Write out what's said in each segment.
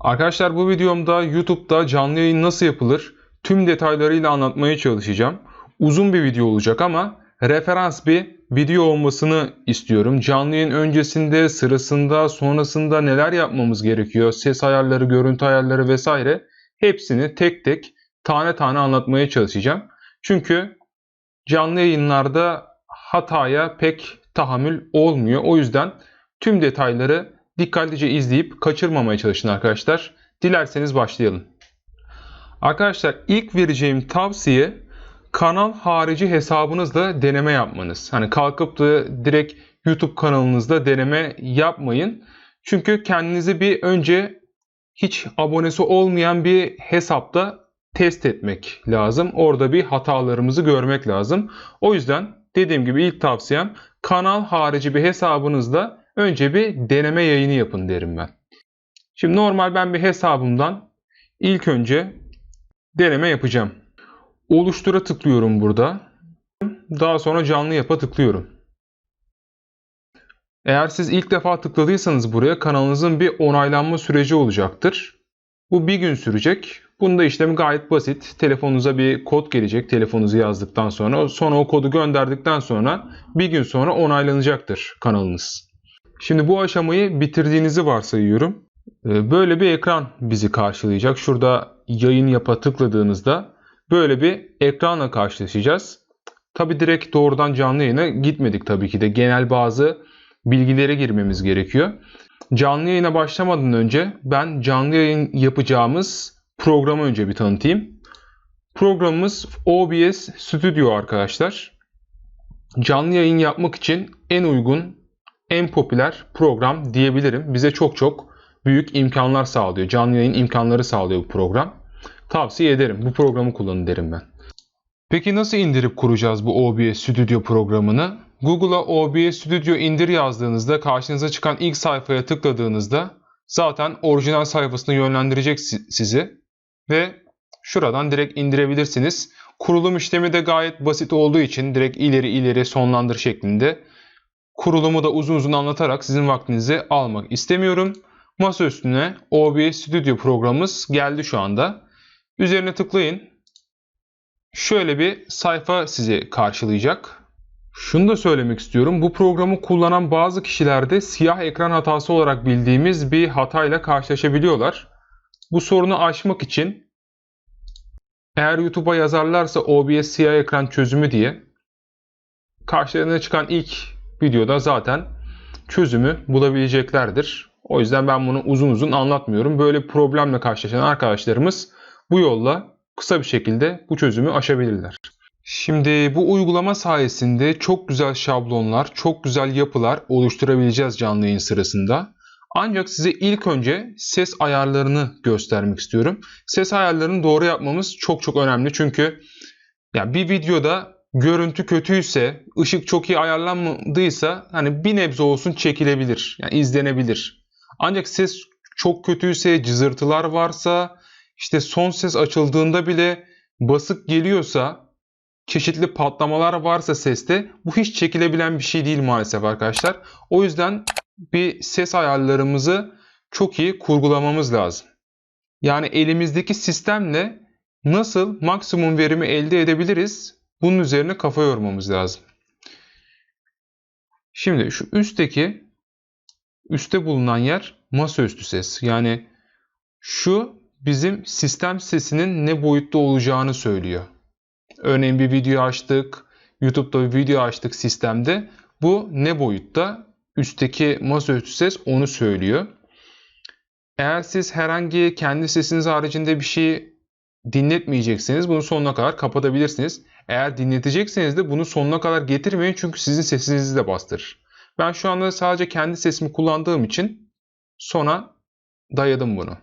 Arkadaşlar bu videomda YouTube'da canlı yayın nasıl yapılır tüm detaylarıyla anlatmaya çalışacağım. Uzun bir video olacak ama referans bir video olmasını istiyorum. Canlı yayın öncesinde, sırasında, sonrasında neler yapmamız gerekiyor? Ses ayarları, görüntü ayarları vesaire hepsini tek tek tane tane anlatmaya çalışacağım. Çünkü canlı yayınlarda hataya pek tahammül olmuyor. O yüzden tüm detayları dikkatlice izleyip kaçırmamaya çalışın arkadaşlar. Dilerseniz başlayalım. Arkadaşlar ilk vereceğim tavsiye kanal harici hesabınızla deneme yapmanız. Hani kalkıp da direkt YouTube kanalınızda deneme yapmayın. Çünkü kendinizi bir önce hiç abonesi olmayan bir hesapta test etmek lazım. Orada bir hatalarımızı görmek lazım. O yüzden dediğim gibi ilk tavsiyem kanal harici bir hesabınızda önce bir deneme yayını yapın derim ben. Şimdi normal ben bir hesabımdan ilk önce deneme yapacağım. Oluştura tıklıyorum burada. Daha sonra canlı yapa tıklıyorum. Eğer siz ilk defa tıkladıysanız buraya kanalınızın bir onaylanma süreci olacaktır. Bu bir gün sürecek. Bunda işlemi gayet basit. Telefonunuza bir kod gelecek telefonunuzu yazdıktan sonra. Sonra o kodu gönderdikten sonra bir gün sonra onaylanacaktır kanalınız. Şimdi bu aşamayı bitirdiğinizi varsayıyorum. Ee, böyle bir ekran bizi karşılayacak. Şurada yayın yapa tıkladığınızda böyle bir ekranla karşılaşacağız. Tabi direkt doğrudan canlı yayına gitmedik tabii ki de. Genel bazı bilgilere girmemiz gerekiyor. Canlı yayına başlamadan önce ben canlı yayın yapacağımız programı önce bir tanıtayım. Programımız OBS Studio arkadaşlar. Canlı yayın yapmak için en uygun, en popüler program diyebilirim. Bize çok çok büyük imkanlar sağlıyor. Canlı yayın imkanları sağlıyor bu program. Tavsiye ederim. Bu programı kullanın derim ben. Peki nasıl indirip kuracağız bu OBS Studio programını? Google'a OBS Studio indir yazdığınızda karşınıza çıkan ilk sayfaya tıkladığınızda zaten orijinal sayfasına yönlendirecek sizi ve şuradan direkt indirebilirsiniz. Kurulum işlemi de gayet basit olduğu için direkt ileri ileri sonlandır şeklinde. Kurulumu da uzun uzun anlatarak sizin vaktinizi almak istemiyorum. Masa üstüne OBS Studio programımız geldi şu anda. Üzerine tıklayın. Şöyle bir sayfa sizi karşılayacak. Şunu da söylemek istiyorum. Bu programı kullanan bazı kişilerde siyah ekran hatası olarak bildiğimiz bir hatayla karşılaşabiliyorlar. Bu sorunu aşmak için eğer YouTube'a yazarlarsa OBS siyah ekran çözümü diye karşılarına çıkan ilk videoda zaten çözümü bulabileceklerdir. O yüzden ben bunu uzun uzun anlatmıyorum. Böyle problemle karşılaşan arkadaşlarımız bu yolla kısa bir şekilde bu çözümü aşabilirler. Şimdi bu uygulama sayesinde çok güzel şablonlar, çok güzel yapılar oluşturabileceğiz canlı yayın sırasında. Ancak size ilk önce ses ayarlarını göstermek istiyorum. Ses ayarlarını doğru yapmamız çok çok önemli. Çünkü ya bir videoda görüntü kötüyse, ışık çok iyi ayarlanmadıysa hani bir nebze olsun çekilebilir. Yani izlenebilir. Ancak ses çok kötüyse, cızırtılar varsa, işte son ses açıldığında bile basık geliyorsa, çeşitli patlamalar varsa seste bu hiç çekilebilen bir şey değil maalesef arkadaşlar. O yüzden bir ses ayarlarımızı çok iyi kurgulamamız lazım. Yani elimizdeki sistemle nasıl maksimum verimi elde edebiliriz? Bunun üzerine kafa yormamız lazım. Şimdi şu üstteki üstte bulunan yer masaüstü ses. Yani şu bizim sistem sesinin ne boyutta olacağını söylüyor. Örneğin bir video açtık, YouTube'da bir video açtık sistemde. Bu ne boyutta? Üstteki masaüstü ses onu söylüyor. Eğer siz herhangi kendi sesiniz haricinde bir şey dinletmeyecekseniz bunu sonuna kadar kapatabilirsiniz. Eğer dinletecekseniz de bunu sonuna kadar getirmeyin çünkü sizin sesinizi de bastırır. Ben şu anda sadece kendi sesimi kullandığım için sona dayadım bunu.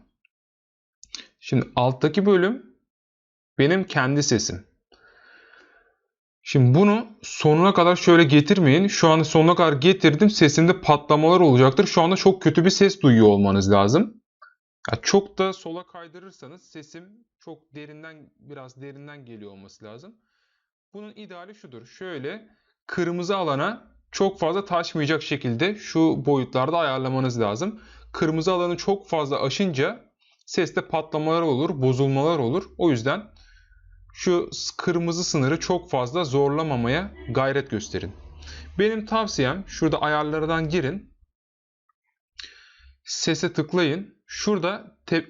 Şimdi alttaki bölüm benim kendi sesim. Şimdi bunu sonuna kadar şöyle getirmeyin. Şu anda sonuna kadar getirdim. Sesimde patlamalar olacaktır. Şu anda çok kötü bir ses duyuyor olmanız lazım. Ya çok da sola kaydırırsanız sesim çok derinden biraz derinden geliyor olması lazım. Bunun ideali şudur. Şöyle kırmızı alana çok fazla taşmayacak şekilde şu boyutlarda ayarlamanız lazım. Kırmızı alanı çok fazla aşınca seste patlamalar olur, bozulmalar olur. O yüzden şu kırmızı sınırı çok fazla zorlamamaya gayret gösterin. Benim tavsiyem şurada ayarlardan girin. Sese tıklayın. Şurada te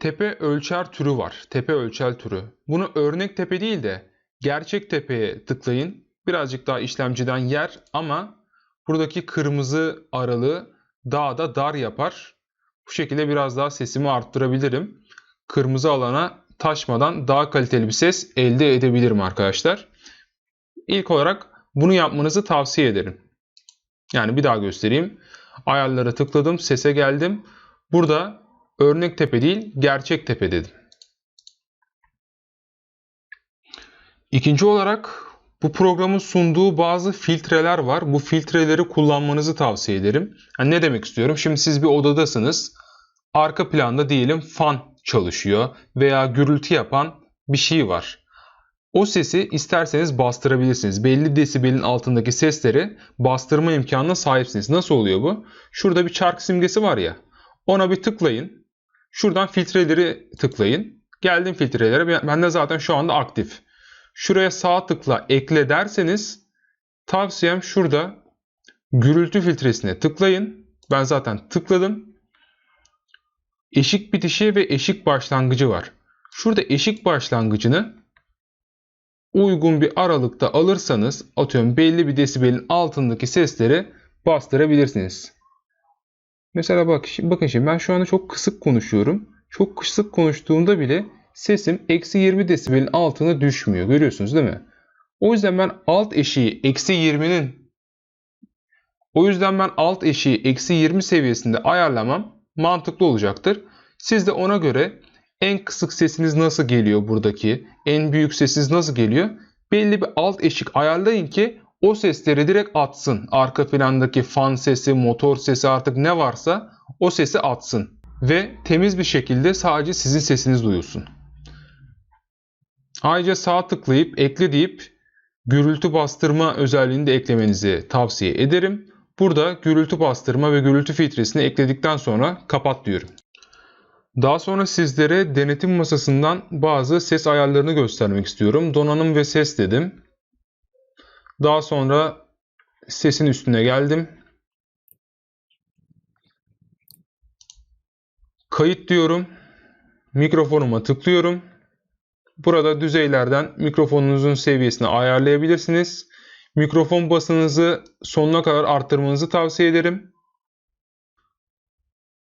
tepe ölçer türü var. Tepe ölçer türü. Bunu örnek tepe değil de gerçek tepeye tıklayın. Birazcık daha işlemciden yer ama buradaki kırmızı aralığı daha da dar yapar. Bu şekilde biraz daha sesimi arttırabilirim. Kırmızı alana taşmadan daha kaliteli bir ses elde edebilirim arkadaşlar. İlk olarak bunu yapmanızı tavsiye ederim. Yani bir daha göstereyim. Ayarlara tıkladım, sese geldim. Burada örnek tepe değil, gerçek tepe dedim. İkinci olarak bu programın sunduğu bazı filtreler var. Bu filtreleri kullanmanızı tavsiye ederim. Yani ne demek istiyorum? Şimdi siz bir odadasınız. Arka planda diyelim fan çalışıyor veya gürültü yapan bir şey var. O sesi isterseniz bastırabilirsiniz. Belli desibelin altındaki sesleri bastırma imkanına sahipsiniz. Nasıl oluyor bu? Şurada bir çark simgesi var ya. Ona bir tıklayın. Şuradan filtreleri tıklayın. Geldim filtrelere. Bende zaten şu anda aktif. Şuraya sağ tıkla ekle derseniz tavsiyem şurada gürültü filtresine tıklayın. Ben zaten tıkladım. Eşik bitişi ve eşik başlangıcı var. Şurada eşik başlangıcını uygun bir aralıkta alırsanız atıyorum belli bir desibelin altındaki sesleri bastırabilirsiniz. Mesela bak, bakın şimdi ben şu anda çok kısık konuşuyorum. Çok kısık konuştuğumda bile sesim eksi 20 desibelin altına düşmüyor. Görüyorsunuz değil mi? O yüzden ben alt eşiği eksi 20'nin o yüzden ben alt eşiği eksi 20 seviyesinde ayarlamam mantıklı olacaktır. Siz de ona göre en kısık sesiniz nasıl geliyor buradaki, en büyük sesiniz nasıl geliyor? Belli bir alt eşik ayarlayın ki o sesleri direkt atsın. Arka plandaki fan sesi, motor sesi artık ne varsa o sesi atsın. Ve temiz bir şekilde sadece sizin sesiniz duyulsun. Ayrıca sağ tıklayıp ekle deyip gürültü bastırma özelliğini de eklemenizi tavsiye ederim. Burada gürültü bastırma ve gürültü filtresini ekledikten sonra kapat diyorum. Daha sonra sizlere denetim masasından bazı ses ayarlarını göstermek istiyorum. Donanım ve ses dedim. Daha sonra sesin üstüne geldim. Kayıt diyorum. Mikrofonuma tıklıyorum. Burada düzeylerden mikrofonunuzun seviyesini ayarlayabilirsiniz. Mikrofon basınızı sonuna kadar arttırmanızı tavsiye ederim.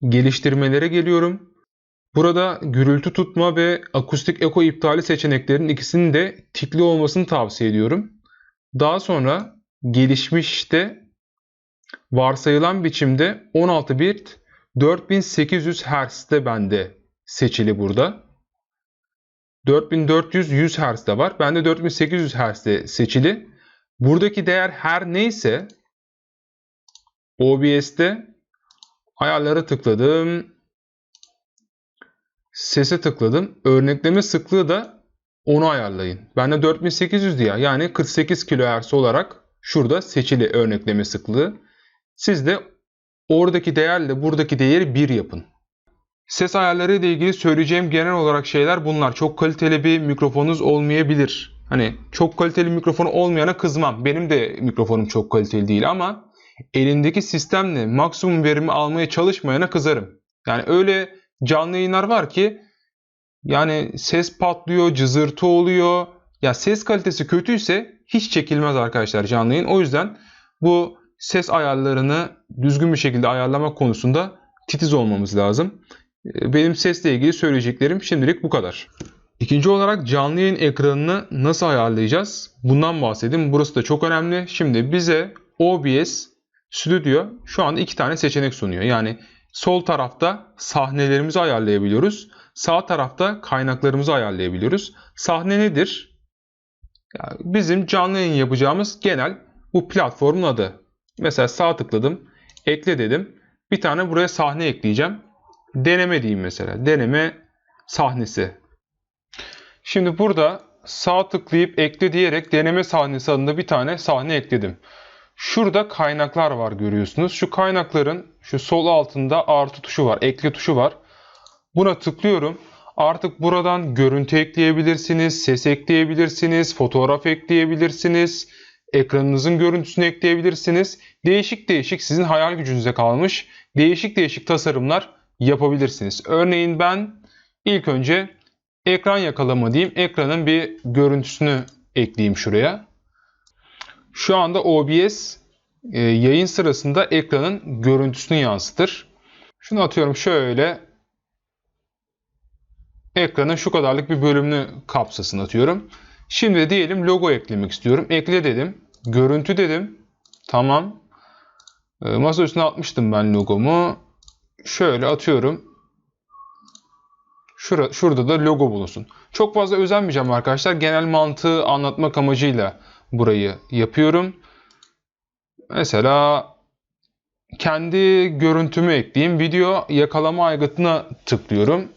Geliştirmelere geliyorum. Burada gürültü tutma ve akustik eko iptali seçeneklerinin ikisinin de tikli olmasını tavsiye ediyorum. Daha sonra gelişmişte varsayılan biçimde 16 bit 4800 Hz'de bende seçili burada. 4400 100 Hz'de var. Bende 4800 Hz'de seçili. Buradaki değer her neyse OBS'te ayarlara tıkladım. Sese tıkladım. Örnekleme sıklığı da onu ayarlayın. Bende 4800 diye yani 48 kHz olarak şurada seçili örnekleme sıklığı. Siz de oradaki değerle buradaki değeri 1 yapın. Ses ayarları ile ilgili söyleyeceğim genel olarak şeyler bunlar. Çok kaliteli bir mikrofonunuz olmayabilir. Hani çok kaliteli mikrofonu olmayana kızmam. Benim de mikrofonum çok kaliteli değil ama elindeki sistemle maksimum verimi almaya çalışmayana kızarım. Yani öyle canlı yayınlar var ki yani ses patlıyor, cızırtı oluyor. Ya ses kalitesi kötüyse hiç çekilmez arkadaşlar canlı yayın. O yüzden bu ses ayarlarını düzgün bir şekilde ayarlamak konusunda titiz olmamız lazım. Benim sesle ilgili söyleyeceklerim şimdilik bu kadar. İkinci olarak canlı yayın ekranını nasıl ayarlayacağız? Bundan bahsedeyim. Burası da çok önemli. Şimdi bize OBS Studio şu anda iki tane seçenek sunuyor. Yani sol tarafta sahnelerimizi ayarlayabiliyoruz. Sağ tarafta kaynaklarımızı ayarlayabiliyoruz. Sahne nedir? Yani bizim canlı yayın yapacağımız genel bu platformun adı. Mesela sağ tıkladım. Ekle dedim. Bir tane buraya sahne ekleyeceğim. Deneme diyeyim mesela. Deneme sahnesi. Şimdi burada sağ tıklayıp ekle diyerek deneme sahnesi adında bir tane sahne ekledim. Şurada kaynaklar var görüyorsunuz. Şu kaynakların şu sol altında artı tuşu var, ekle tuşu var. Buna tıklıyorum. Artık buradan görüntü ekleyebilirsiniz, ses ekleyebilirsiniz, fotoğraf ekleyebilirsiniz, ekranınızın görüntüsünü ekleyebilirsiniz. Değişik değişik sizin hayal gücünüze kalmış değişik değişik tasarımlar yapabilirsiniz. Örneğin ben ilk önce ekran yakalama diyeyim. Ekranın bir görüntüsünü ekleyeyim şuraya. Şu anda OBS e, yayın sırasında ekranın görüntüsünü yansıtır. Şunu atıyorum şöyle ekranın şu kadarlık bir bölümünü kapsasın atıyorum. Şimdi diyelim logo eklemek istiyorum. Ekle dedim. Görüntü dedim. Tamam. E, masa üstüne atmıştım ben logomu. Şöyle atıyorum. Şura, şurada da logo bulunsun. Çok fazla özenmeyeceğim arkadaşlar. Genel mantığı anlatmak amacıyla burayı yapıyorum. Mesela kendi görüntümü ekleyeyim. Video yakalama aygıtına tıklıyorum.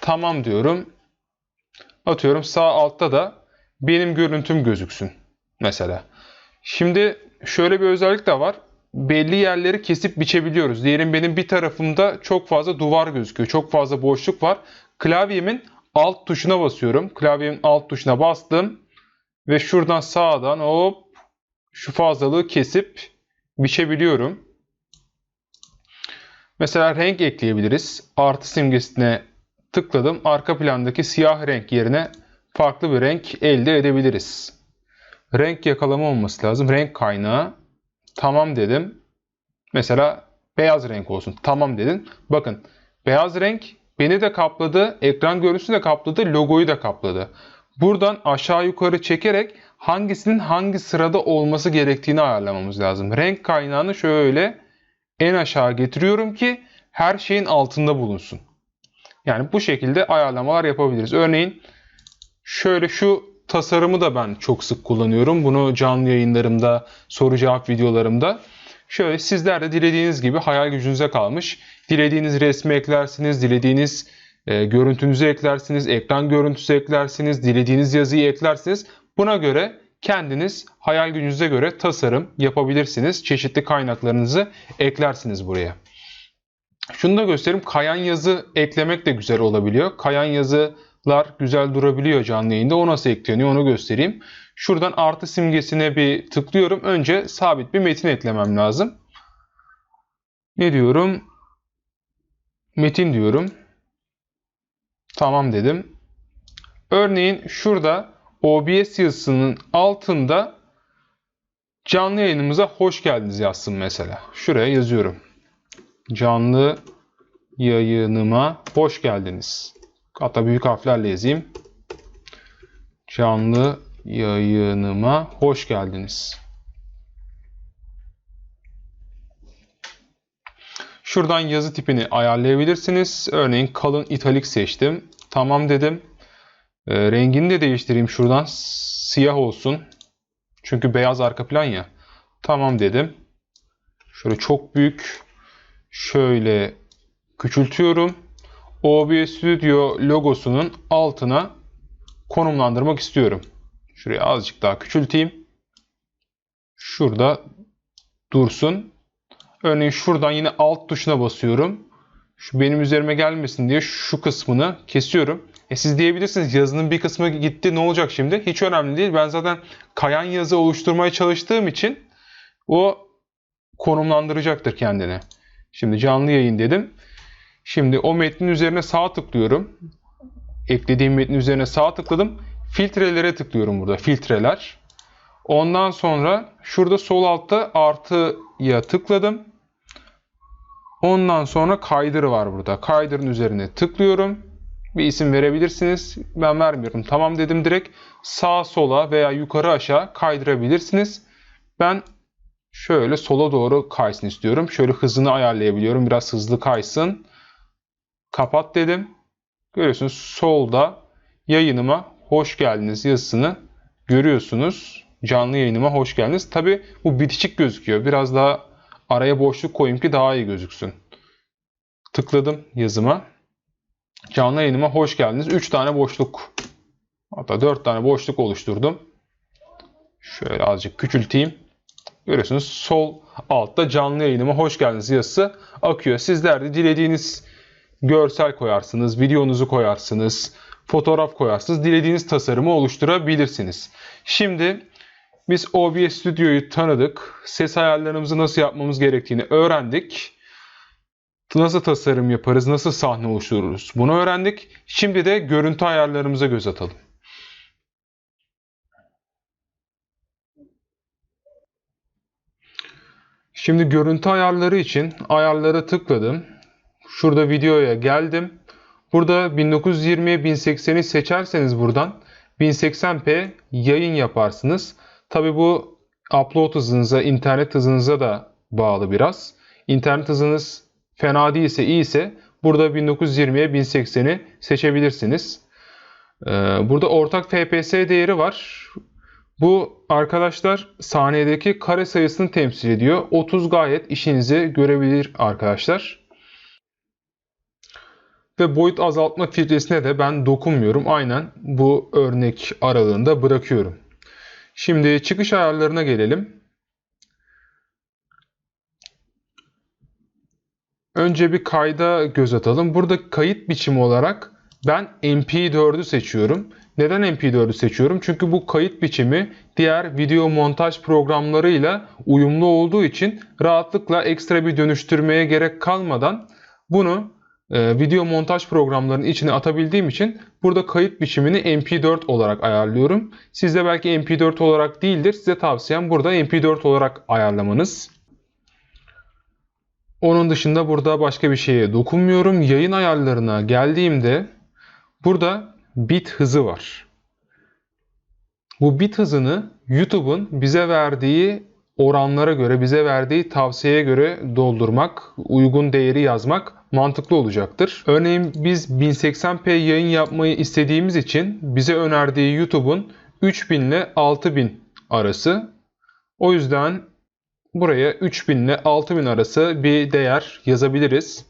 Tamam diyorum. Atıyorum sağ altta da benim görüntüm gözüksün mesela. Şimdi şöyle bir özellik de var. Belli yerleri kesip biçebiliyoruz. Diyelim benim bir tarafımda çok fazla duvar gözüküyor. Çok fazla boşluk var. Klavyemin alt tuşuna basıyorum. Klavyemin alt tuşuna bastım. Ve şuradan sağdan hop şu fazlalığı kesip biçebiliyorum. Mesela renk ekleyebiliriz. Artı simgesine tıkladım. Arka plandaki siyah renk yerine farklı bir renk elde edebiliriz. Renk yakalama olması lazım. Renk kaynağı. Tamam dedim. Mesela beyaz renk olsun. Tamam dedin. Bakın beyaz renk beni de kapladı. Ekran görüntüsünü de kapladı. Logoyu da kapladı. Buradan aşağı yukarı çekerek hangisinin hangi sırada olması gerektiğini ayarlamamız lazım. Renk kaynağını şöyle en aşağı getiriyorum ki her şeyin altında bulunsun. Yani bu şekilde ayarlamalar yapabiliriz. Örneğin şöyle şu tasarımı da ben çok sık kullanıyorum. Bunu canlı yayınlarımda, soru cevap videolarımda. Şöyle sizler de dilediğiniz gibi hayal gücünüze kalmış. Dilediğiniz resmi eklersiniz, dilediğiniz e, görüntünüzü eklersiniz, ekran görüntüsü eklersiniz, dilediğiniz yazıyı eklersiniz. Buna göre kendiniz hayal gücünüze göre tasarım yapabilirsiniz. Çeşitli kaynaklarınızı eklersiniz buraya. Şunu da göstereyim. Kayan yazı eklemek de güzel olabiliyor. Kayan yazılar güzel durabiliyor canlı yayında. O nasıl ekleniyor onu göstereyim. Şuradan artı simgesine bir tıklıyorum. Önce sabit bir metin eklemem lazım. Ne diyorum? Metin diyorum. Tamam dedim. Örneğin şurada OBS yazısının altında canlı yayınımıza hoş geldiniz yazsın mesela. Şuraya yazıyorum. Canlı yayınıma hoş geldiniz. Hatta büyük harflerle yazayım. Canlı yayınıma hoş geldiniz. Şuradan yazı tipini ayarlayabilirsiniz. Örneğin kalın italik seçtim. Tamam dedim. E, rengini de değiştireyim şuradan. Siyah olsun. Çünkü beyaz arka plan ya. Tamam dedim. Şöyle çok büyük. Şöyle küçültüyorum. OBS Studio logosunun altına konumlandırmak istiyorum. Şuraya azıcık daha küçülteyim. Şurada dursun. Örneğin şuradan yine alt tuşuna basıyorum. Şu benim üzerime gelmesin diye şu kısmını kesiyorum. E siz diyebilirsiniz yazının bir kısmı gitti ne olacak şimdi? Hiç önemli değil. Ben zaten kayan yazı oluşturmaya çalıştığım için o konumlandıracaktır kendini. Şimdi canlı yayın dedim. Şimdi o metnin üzerine sağ tıklıyorum. Eklediğim metnin üzerine sağ tıkladım. Filtrelere tıklıyorum burada. Filtreler. Ondan sonra şurada sol altta artıya tıkladım. Ondan sonra kaydır var burada. Kaydırın üzerine tıklıyorum. Bir isim verebilirsiniz. Ben vermiyorum. Tamam dedim direkt. Sağa sola veya yukarı aşağı kaydırabilirsiniz. Ben şöyle sola doğru kaysın istiyorum. Şöyle hızını ayarlayabiliyorum. Biraz hızlı kaysın. Kapat dedim. Görüyorsunuz solda yayınıma hoş geldiniz yazısını görüyorsunuz. Canlı yayınıma hoş geldiniz. Tabi bu bitişik gözüküyor. Biraz daha araya boşluk koyayım ki daha iyi gözüksün. Tıkladım yazıma. Canlı yayınıma hoş geldiniz. 3 tane boşluk hatta 4 tane boşluk oluşturdum. Şöyle azıcık küçülteyim. Görüyorsunuz sol altta canlı yayınıma hoş geldiniz yazısı akıyor. Sizler de dilediğiniz görsel koyarsınız, videonuzu koyarsınız, fotoğraf koyarsınız. Dilediğiniz tasarımı oluşturabilirsiniz. Şimdi biz OBS Studio'yu tanıdık. Ses ayarlarımızı nasıl yapmamız gerektiğini öğrendik. Nasıl tasarım yaparız, nasıl sahne oluştururuz bunu öğrendik. Şimdi de görüntü ayarlarımıza göz atalım. Şimdi görüntü ayarları için ayarlara tıkladım. Şurada videoya geldim. Burada 1920'ye 1080'i seçerseniz buradan 1080p yayın yaparsınız. Tabi bu upload hızınıza, internet hızınıza da bağlı biraz. İnternet hızınız fena değilse, iyiyse burada 1920'ye 1080'i seçebilirsiniz. Ee, burada ortak FPS değeri var. Bu arkadaşlar saniyedeki kare sayısını temsil ediyor. 30 gayet işinizi görebilir arkadaşlar. Ve boyut azaltma filtresine de ben dokunmuyorum. Aynen bu örnek aralığında bırakıyorum. Şimdi çıkış ayarlarına gelelim. Önce bir kayda göz atalım. Burada kayıt biçimi olarak ben MP4'ü seçiyorum. Neden MP4'ü seçiyorum? Çünkü bu kayıt biçimi diğer video montaj programlarıyla uyumlu olduğu için rahatlıkla ekstra bir dönüştürmeye gerek kalmadan bunu e, video montaj programlarının içine atabildiğim için burada kayıt biçimini MP4 olarak ayarlıyorum. Sizde belki MP4 olarak değildir. Size tavsiyem burada MP4 olarak ayarlamanız. Onun dışında burada başka bir şeye dokunmuyorum. Yayın ayarlarına geldiğimde burada bit hızı var. Bu bit hızını YouTube'un bize verdiği oranlara göre, bize verdiği tavsiyeye göre doldurmak, uygun değeri yazmak mantıklı olacaktır. Örneğin biz 1080p yayın yapmayı istediğimiz için bize önerdiği YouTube'un 3000 ile 6000 arası. O yüzden buraya 3000 ile 6000 arası bir değer yazabiliriz.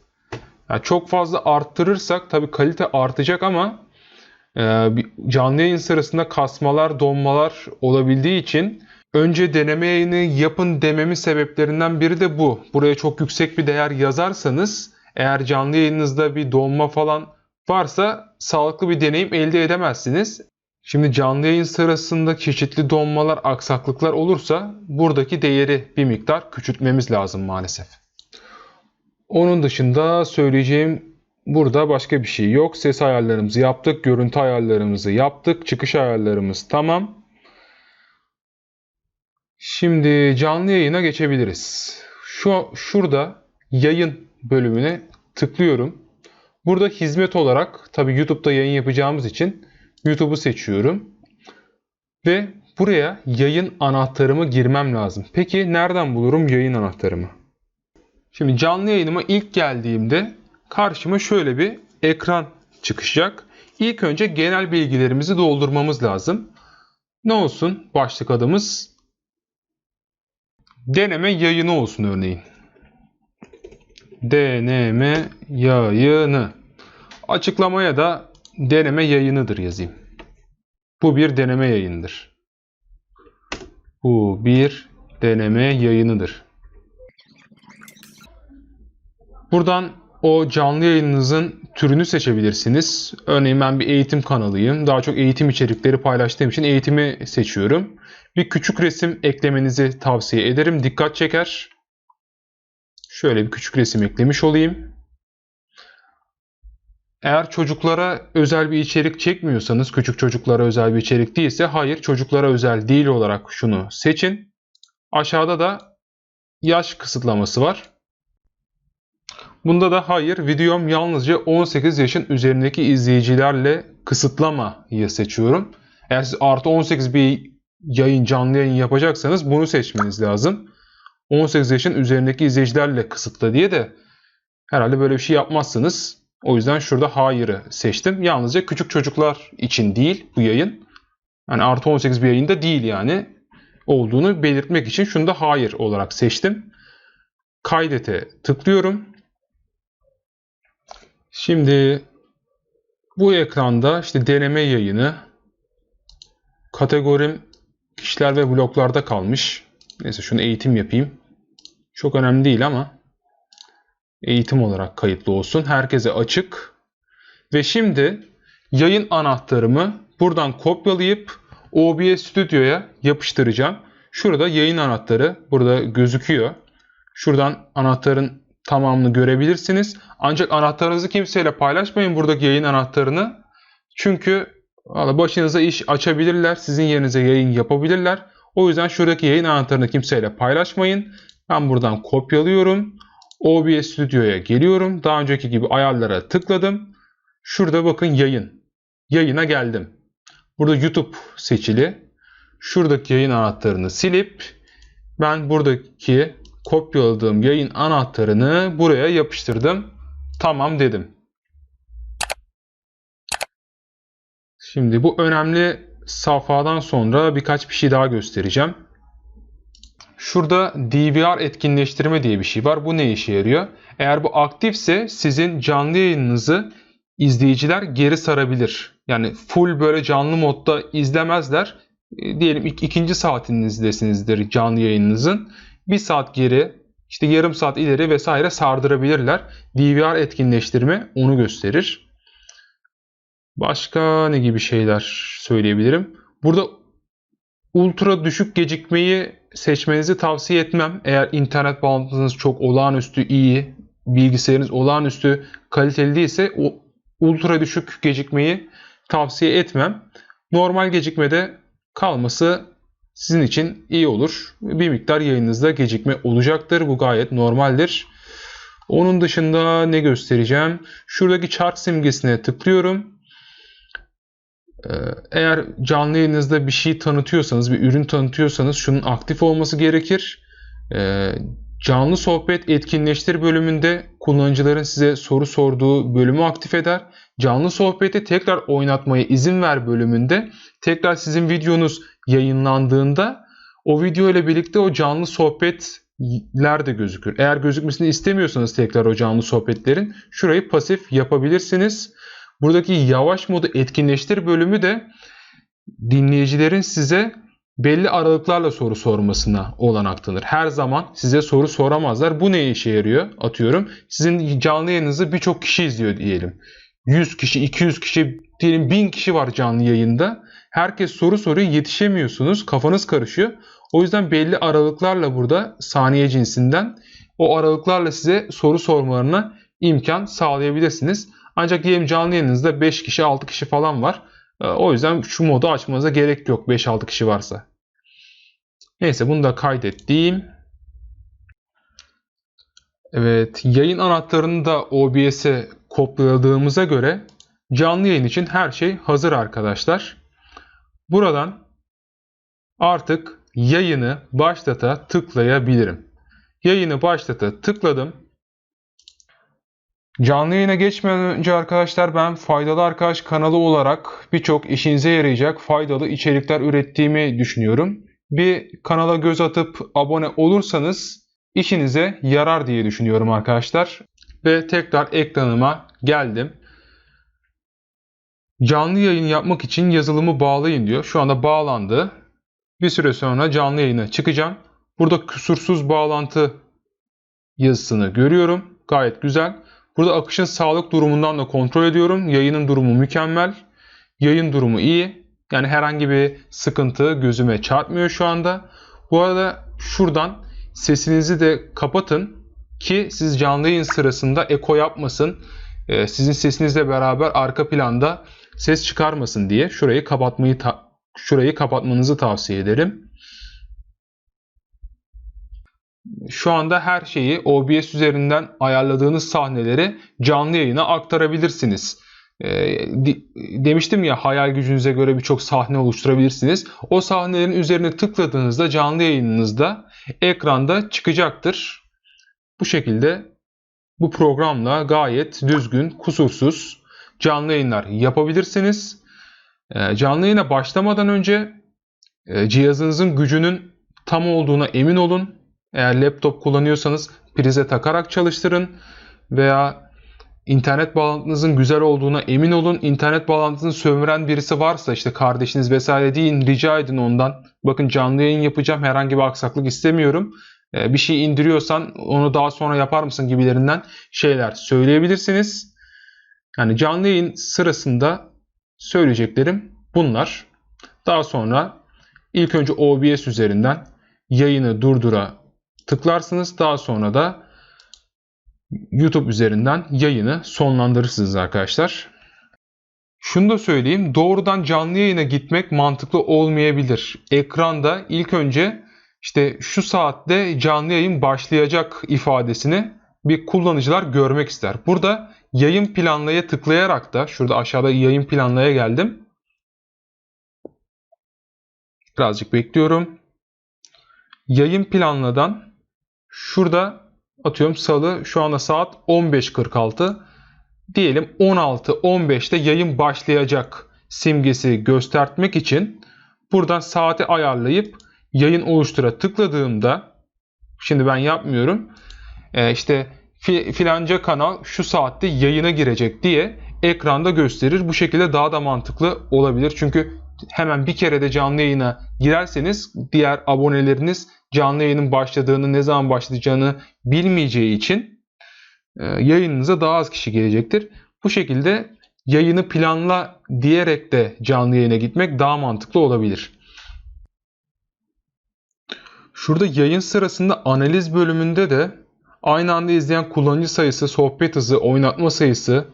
Yani çok fazla arttırırsak tabi kalite artacak ama canlı yayın sırasında kasmalar, donmalar olabildiği için önce deneme yayını yapın dememin sebeplerinden biri de bu. Buraya çok yüksek bir değer yazarsanız eğer canlı yayınınızda bir donma falan varsa sağlıklı bir deneyim elde edemezsiniz. Şimdi canlı yayın sırasında çeşitli donmalar, aksaklıklar olursa buradaki değeri bir miktar küçültmemiz lazım maalesef. Onun dışında söyleyeceğim burada başka bir şey yok. Ses ayarlarımızı yaptık, görüntü ayarlarımızı yaptık, çıkış ayarlarımız tamam. Şimdi canlı yayına geçebiliriz. Şu şurada yayın bölümüne tıklıyorum. Burada hizmet olarak tabi YouTube'da yayın yapacağımız için YouTube'u seçiyorum. Ve buraya yayın anahtarımı girmem lazım. Peki nereden bulurum yayın anahtarımı? Şimdi canlı yayınıma ilk geldiğimde karşıma şöyle bir ekran çıkacak. İlk önce genel bilgilerimizi doldurmamız lazım. Ne olsun başlık adımız? Deneme yayını olsun örneğin. Deneme yayını. Açıklamaya da deneme yayınıdır yazayım. Bu bir deneme yayınıdır. Bu bir deneme yayınıdır. Buradan o canlı yayınınızın türünü seçebilirsiniz. Örneğin ben bir eğitim kanalıyım. Daha çok eğitim içerikleri paylaştığım için eğitimi seçiyorum. Bir küçük resim eklemenizi tavsiye ederim. Dikkat çeker. Şöyle bir küçük resim eklemiş olayım. Eğer çocuklara özel bir içerik çekmiyorsanız, küçük çocuklara özel bir içerik değilse hayır çocuklara özel değil olarak şunu seçin. Aşağıda da yaş kısıtlaması var. Bunda da hayır videom yalnızca 18 yaşın üzerindeki izleyicilerle kısıtlamayı seçiyorum. Eğer siz artı 18 bir yayın canlı yayın yapacaksanız bunu seçmeniz lazım. 18 yaşın üzerindeki izleyicilerle kısıtla diye de herhalde böyle bir şey yapmazsınız. O yüzden şurada hayır'ı seçtim. Yalnızca küçük çocuklar için değil bu yayın. Yani artı 18 bir yayında değil yani. Olduğunu belirtmek için şunu da hayır olarak seçtim. Kaydete tıklıyorum. Şimdi bu ekranda işte deneme yayını kategorim kişiler ve bloklarda kalmış. Neyse şunu eğitim yapayım. Çok önemli değil ama eğitim olarak kayıtlı olsun. Herkese açık. Ve şimdi yayın anahtarımı buradan kopyalayıp OBS Studio'ya yapıştıracağım. Şurada yayın anahtarı burada gözüküyor. Şuradan anahtarın tamamını görebilirsiniz. Ancak anahtarınızı kimseyle paylaşmayın buradaki yayın anahtarını. Çünkü başınıza iş açabilirler. Sizin yerinize yayın yapabilirler. O yüzden şuradaki yayın anahtarını kimseyle paylaşmayın. Ben buradan kopyalıyorum. OBS Studio'ya geliyorum. Daha önceki gibi ayarlara tıkladım. Şurada bakın yayın. Yayına geldim. Burada YouTube seçili. Şuradaki yayın anahtarını silip ben buradaki kopyaladığım yayın anahtarını buraya yapıştırdım. Tamam dedim. Şimdi bu önemli safhadan sonra birkaç bir şey daha göstereceğim. Şurada DVR etkinleştirme diye bir şey var. Bu ne işe yarıyor? Eğer bu aktifse sizin canlı yayınınızı izleyiciler geri sarabilir. Yani full böyle canlı modda izlemezler. Diyelim ik ikinci saatinizdesinizdir canlı yayınınızın. Bir saat geri, işte yarım saat ileri vesaire sardırabilirler. DVR etkinleştirme onu gösterir. Başka ne gibi şeyler söyleyebilirim? Burada ultra düşük gecikmeyi seçmenizi tavsiye etmem. Eğer internet bağlantınız çok olağanüstü iyi, bilgisayarınız olağanüstü kaliteli değilse o ultra düşük gecikmeyi tavsiye etmem. Normal gecikmede kalması sizin için iyi olur. Bir miktar yayınınızda gecikme olacaktır. Bu gayet normaldir. Onun dışında ne göstereceğim? Şuradaki chart simgesine tıklıyorum. Ee, eğer canlı yayınınızda bir şey tanıtıyorsanız, bir ürün tanıtıyorsanız şunun aktif olması gerekir. Ee, canlı sohbet etkinleştir bölümünde kullanıcıların size soru sorduğu bölümü aktif eder. Canlı sohbeti tekrar oynatmaya izin ver bölümünde tekrar sizin videonuz yayınlandığında o video ile birlikte o canlı sohbetler de gözükür. Eğer gözükmesini istemiyorsanız tekrar o canlı sohbetlerin şurayı pasif yapabilirsiniz. Buradaki yavaş modu etkinleştir bölümü de dinleyicilerin size belli aralıklarla soru sormasına olanak tanır. Her zaman size soru soramazlar. Bu ne işe yarıyor? Atıyorum. Sizin canlı yayınınızı birçok kişi izliyor diyelim. 100 kişi, 200 kişi, diyelim 1000 kişi var canlı yayında. Herkes soru soruyor, yetişemiyorsunuz, kafanız karışıyor. O yüzden belli aralıklarla burada saniye cinsinden o aralıklarla size soru sormalarına imkan sağlayabilirsiniz. Ancak diyelim canlı yayınınızda 5 kişi 6 kişi falan var. Ee, o yüzden şu modu açmanıza gerek yok 5-6 kişi varsa. Neyse bunu da kaydettiğim. Evet yayın anahtarını da OBS'e kopyaladığımıza göre canlı yayın için her şey hazır arkadaşlar. Buradan artık yayını başlata tıklayabilirim. Yayını başlata tıkladım. Canlı yayına geçmeden önce arkadaşlar ben Faydalı Arkadaş kanalı olarak birçok işinize yarayacak faydalı içerikler ürettiğimi düşünüyorum. Bir kanala göz atıp abone olursanız işinize yarar diye düşünüyorum arkadaşlar. Ve tekrar ekranıma geldim. Canlı yayın yapmak için yazılımı bağlayın diyor. Şu anda bağlandı. Bir süre sonra canlı yayına çıkacağım. Burada kusursuz bağlantı yazısını görüyorum. Gayet güzel. Burada akışın sağlık durumundan da kontrol ediyorum. Yayının durumu mükemmel. Yayın durumu iyi. Yani herhangi bir sıkıntı gözüme çarpmıyor şu anda. Bu arada şuradan sesinizi de kapatın ki siz canlı yayın sırasında eko yapmasın. Ee, sizin sesinizle beraber arka planda ses çıkarmasın diye şurayı kapatmayı şurayı kapatmanızı tavsiye ederim. Şu anda her şeyi OBS üzerinden ayarladığınız sahneleri canlı yayına aktarabilirsiniz. E, demiştim ya hayal gücünüze göre birçok sahne oluşturabilirsiniz. O sahnelerin üzerine tıkladığınızda canlı yayınınızda ekranda çıkacaktır. Bu şekilde bu programla gayet düzgün, kusursuz canlı yayınlar yapabilirsiniz. Ee, canlı yayına başlamadan önce e, cihazınızın gücünün tam olduğuna emin olun. Eğer laptop kullanıyorsanız prize takarak çalıştırın veya internet bağlantınızın güzel olduğuna emin olun. İnternet bağlantısını sömüren birisi varsa işte kardeşiniz vesaire deyin rica edin ondan. Bakın canlı yayın yapacağım herhangi bir aksaklık istemiyorum. e, bir şey indiriyorsan onu daha sonra yapar mısın gibilerinden şeyler söyleyebilirsiniz. Yani canlı yayın sırasında söyleyeceklerim bunlar. Daha sonra ilk önce OBS üzerinden yayını durdura tıklarsınız. Daha sonra da YouTube üzerinden yayını sonlandırırsınız arkadaşlar. Şunu da söyleyeyim. Doğrudan canlı yayına gitmek mantıklı olmayabilir. Ekranda ilk önce işte şu saatte canlı yayın başlayacak ifadesini bir kullanıcılar görmek ister. Burada yayın planlaya tıklayarak da şurada aşağıda yayın planlaya geldim. Birazcık bekliyorum. Yayın planladan şurada atıyorum salı şu anda saat 15.46 diyelim 16-15'te yayın başlayacak simgesi göstermek için buradan saati ayarlayıp yayın oluştura tıkladığımda şimdi ben yapmıyorum e, işte filanca kanal şu saatte yayına girecek diye ekranda gösterir. Bu şekilde daha da mantıklı olabilir. Çünkü hemen bir kere de canlı yayına girerseniz diğer aboneleriniz canlı yayının başladığını, ne zaman başlayacağını bilmeyeceği için e, yayınınıza daha az kişi gelecektir. Bu şekilde yayını planla diyerek de canlı yayına gitmek daha mantıklı olabilir. Şurada yayın sırasında analiz bölümünde de aynı anda izleyen kullanıcı sayısı, sohbet hızı, oynatma sayısı,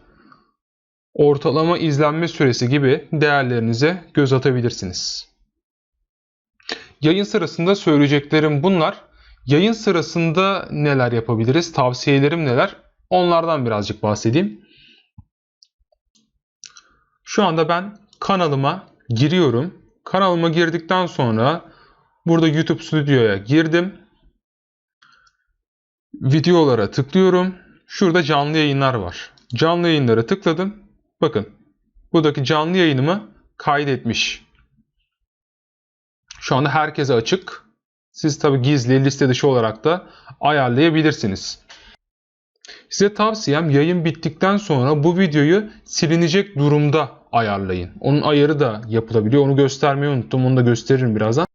ortalama izlenme süresi gibi değerlerinize göz atabilirsiniz. Yayın sırasında söyleyeceklerim bunlar. Yayın sırasında neler yapabiliriz? Tavsiyelerim neler? Onlardan birazcık bahsedeyim. Şu anda ben kanalıma giriyorum. Kanalıma girdikten sonra burada YouTube Studio'ya girdim. Videolara tıklıyorum. Şurada canlı yayınlar var. Canlı yayınlara tıkladım. Bakın buradaki canlı yayınımı kaydetmiş. Şu anda herkese açık. Siz tabi gizli liste dışı olarak da ayarlayabilirsiniz. Size tavsiyem yayın bittikten sonra bu videoyu silinecek durumda ayarlayın. Onun ayarı da yapılabiliyor. Onu göstermeyi unuttum. Onu da gösteririm birazdan.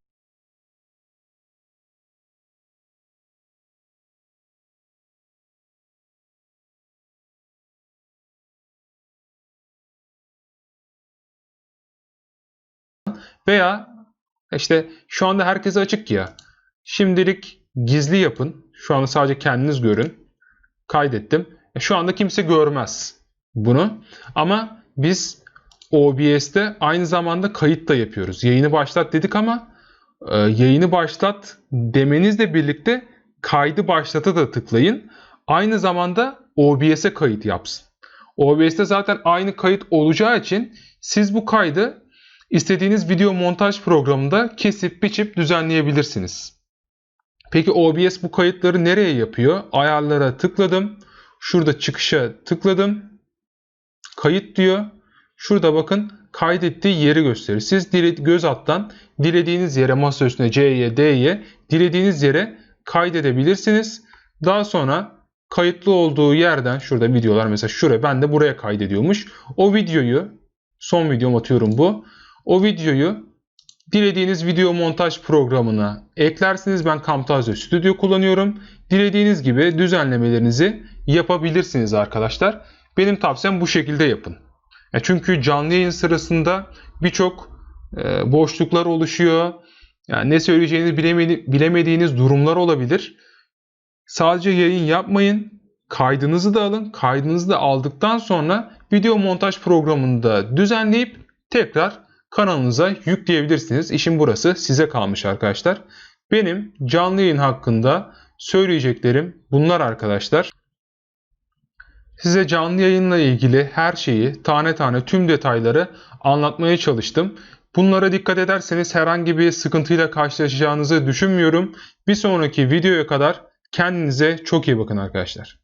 Veya işte şu anda herkese açık ya. Şimdilik gizli yapın. Şu anda sadece kendiniz görün. Kaydettim. E, şu anda kimse görmez bunu. Ama biz OBS'te aynı zamanda kayıt da yapıyoruz. Yayını başlat dedik ama e, yayını başlat demenizle birlikte kaydı başlata da tıklayın. Aynı zamanda OBS'e kayıt yapsın. OBS'te zaten aynı kayıt olacağı için siz bu kaydı İstediğiniz video montaj programında kesip biçip düzenleyebilirsiniz. Peki OBS bu kayıtları nereye yapıyor? Ayarlara tıkladım. Şurada çıkışa tıkladım. Kayıt diyor. Şurada bakın kaydettiği yeri gösterir. Siz göz alttan dilediğiniz yere masa üstüne C'ye D'ye dilediğiniz yere kaydedebilirsiniz. Daha sonra kayıtlı olduğu yerden şurada videolar mesela şuraya ben de buraya kaydediyormuş. O videoyu son videom atıyorum bu. O videoyu dilediğiniz video montaj programına eklersiniz. Ben Camtasia Studio kullanıyorum. Dilediğiniz gibi düzenlemelerinizi yapabilirsiniz arkadaşlar. Benim tavsiyem bu şekilde yapın. E, çünkü canlı yayın sırasında birçok e, boşluklar oluşuyor. Yani ne söyleyeceğinizi bilemediğiniz durumlar olabilir. Sadece yayın yapmayın. Kaydınızı da alın. Kaydınızı da aldıktan sonra video montaj programını da düzenleyip tekrar kanalınıza yükleyebilirsiniz. İşin burası size kalmış arkadaşlar. Benim canlı yayın hakkında söyleyeceklerim bunlar arkadaşlar. Size canlı yayınla ilgili her şeyi tane tane tüm detayları anlatmaya çalıştım. Bunlara dikkat ederseniz herhangi bir sıkıntıyla karşılaşacağınızı düşünmüyorum. Bir sonraki videoya kadar kendinize çok iyi bakın arkadaşlar.